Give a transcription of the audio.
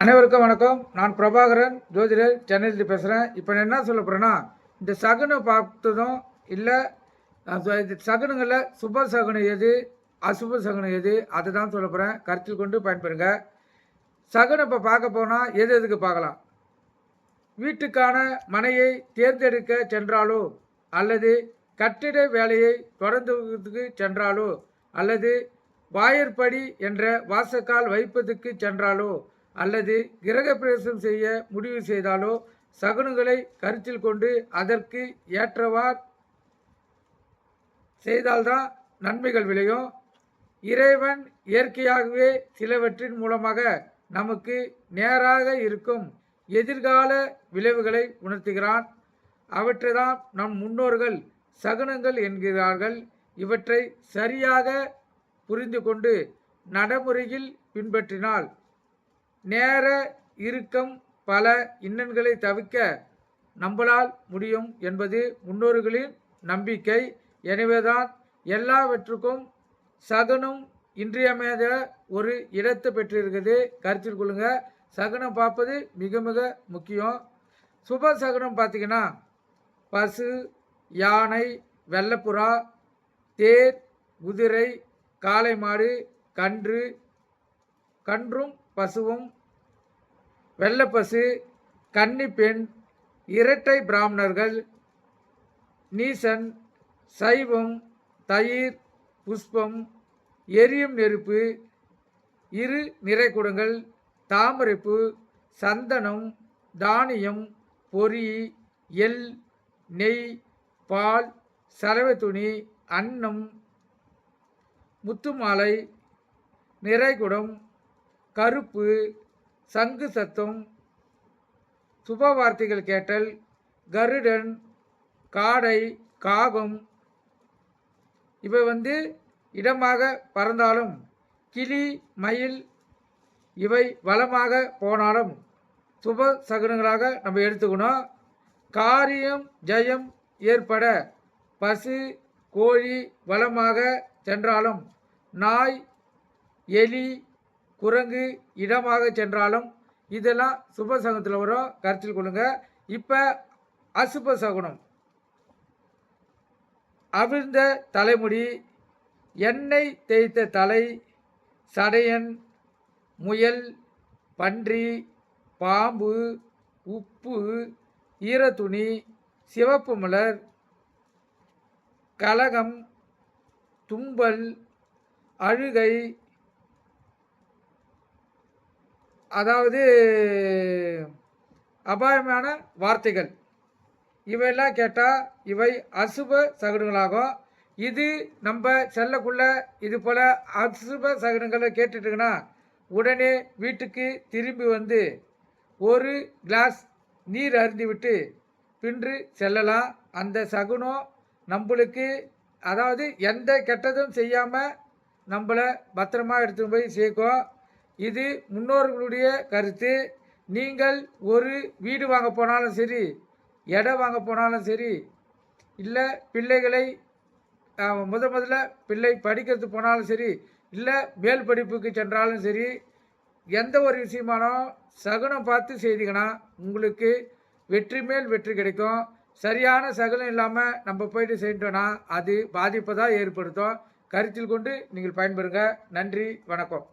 அனைவருக்கும் வணக்கம். நான் பிரபாகரன் ஜோதிடர் சென்னையிலிருந்து பேசுகிறேன் இப்போ நான் என்ன சொல்ல போகிறேன்னா இந்த சகுனை பார்த்ததும் இல்லை இந்த சகுனங்களில் சுப சகுனம் எது அசுப சகுனம் எது அதை தான் சொல்ல போகிறேன் கருத்தில் கொண்டு பயன்பெறுங்க. சகுனம் இப்போ பார்க்க போனால் எது எதுக்கு பார்க்கலாம்? வீட்டுக்கான மனையை தேர்ந்தெடுக்க சென்றாலோ அல்லது கட்டிட வேலையை தொடர்ந்துக்கு சென்றாலோ அல்லது வாயற்படி என்ற வாசக்கால் வைப்பதுக்கு சென்றாலோ அல்லது கிரகப்பிரவேசம் செய்ய முடிவு செய்தாலோ சகுனங்களை கருத்தில் கொண்டு அதற்கு ஏற்றவார் செய்தால்தான் நன்மைகள் விளையும். இறைவன் இயற்கையாகவே சிலவற்றின் மூலமாக நமக்கு நேராக இருக்கும் எதிர்கால விளைவுகளை உணர்த்துகிறான். அவற்றை தான் நம் முன்னோர்கள் சகுனங்கள் என்கிறார்கள். இவற்றை சரியாக புரிந்து கொண்டு நடைமுறையில் பின்பற்றினால் நேர இறுக்கம் பல இன்னல்களை தவிர்க்க நம்மளால் முடியும் என்பது முன்னோர்களின் நம்பிக்கை. எனவேதான் எல்லாவற்றுக்கும் சகனம் இன்றியமையாத ஒரு இடத்தை பெற்றிருக்கிறது. கருத்தில் கொள்ளுங்க. சகுனம் பார்ப்பது மிக மிக முக்கியம். சுப சகுனம் பார்த்தீங்கன்னா பசு யானை வெள்ளப்புறா தேர் குதிரை காளை மாடு கன்று கன்றும் பசுவும் வெள்ளப்பசு கன்னிப்பெண் இரட்டை பிராமணர்கள் நீசன் சைவம் தயிர் புஷ்பம் எரியும் நெருப்பு இரு நிறைக்குடங்கள் தாமரைப்பு சந்தனம் தானியம் பொறி எள் நெய் பால் சலவை துணி அன்னம் முத்துமாலை நிறைகுடம் கருப்பு சங்கு சத்தம் சுப வார்த்தைகள் கேட்டல் கருடன் காடை காகம் இவை வந்து இடமாக பறந்தாலும் கிளி மயில் இவை வளமாக போனாலும் சுப சகுனங்களாக நம்ம எடுத்துக்கணும். காரியம் ஜெயம் ஏற்பட பசு கோழி வளமாக சென்றாலும் நாய் எலி குரங்கு இடமாக சென்றாலும் இதெல்லாம் சுபசகுனத்தில் வரும் கருத்தில் கொள்ளுங்க. இப்போ அசுப சகுனம். அவிழ்ந்த தலைமுடி எண்ணெய் தேய்த்த தலை சடையன் முயல் பன்றி பாம்பு உப்பு ஈரத்துணி சிவப்பு மலர் கலகம் தும்பல் அழுகை அதாவது அபாயமான வார்த்தைகள். இவையெல்லாம் கேட்டால் இவை அசுப சகுனங்களாகும் இது நம்ம செல்லக்குள்ள இது போல் அசுப சகுனங்களை கேட்டுட்டுங்கன்னா உடனே வீட்டுக்கு திரும்பி வந்து ஒரு கிளாஸ் நீர் அருந்திவிட்டு பின்று செல்லலாம். அந்த சகுனம் நம்மளுக்கு அதாவது எந்த கெட்டதும் செய்யாமல் நம்மளை பத்திரமா எடுத்துகிட்டு போய் சேர்க்கும். இது முன்னோர்களுடைய கருத்து. நீங்கள் ஒரு வீடு வாங்க போனாலும் சரி இடம் வாங்க போனாலும் சரி இல்லை பிள்ளைகளை முத முதல்ல பிள்ளை படிக்கிறதுக்கு போனாலும் சரி இல்லை மேல் படிப்புக்கு சென்றாலும் சரி எந்த ஒரு விஷயமானாலும் சகுனம் பார்த்து செய்தீங்கன்னா உங்களுக்கு வெற்றி மேல் வெற்றி கிடைக்கும். சரியான சகுனம் இல்லாமல் நம்ம போயிட்டு செஞ்சோன்னா அது பாதிப்பை தான் ஏற்படுத்தும். கருத்தில் கொண்டு நீங்கள் பயன்பெறுங்க. நன்றி வணக்கம்.